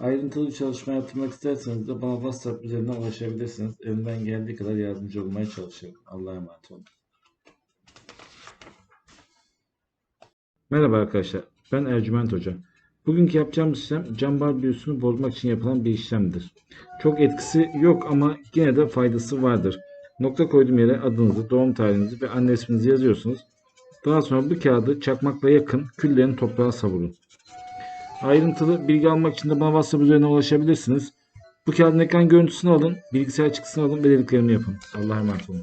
Ayrıntılı bir çalışma yaptırmak isterseniz de bana WhatsApp üzerinden ulaşabilirsiniz. Elimden geldiği kadar yardımcı olmaya çalışırım. Allah'a emanet olun. Merhaba arkadaşlar. Ben Ercüment Hoca. Bugünkü yapacağımız işlem cam bar büyüsünü bozmak için yapılan bir işlemdir. Çok etkisi yok ama yine de faydası vardır. Nokta koyduğum yere adınızı, doğum tarihinizi ve anne isminizi yazıyorsunuz. Daha sonra bu kağıdı çakmakla yakın, küllerini toprağa savurun. Ayrıntılı bilgi almak için de bana WhatsApp üzerinden ulaşabilirsiniz. Bu kağıdın ekran görüntüsünü alın, bilgisayar çıktısını alın ve dediklerimi yapın. Allah'a emanet olun.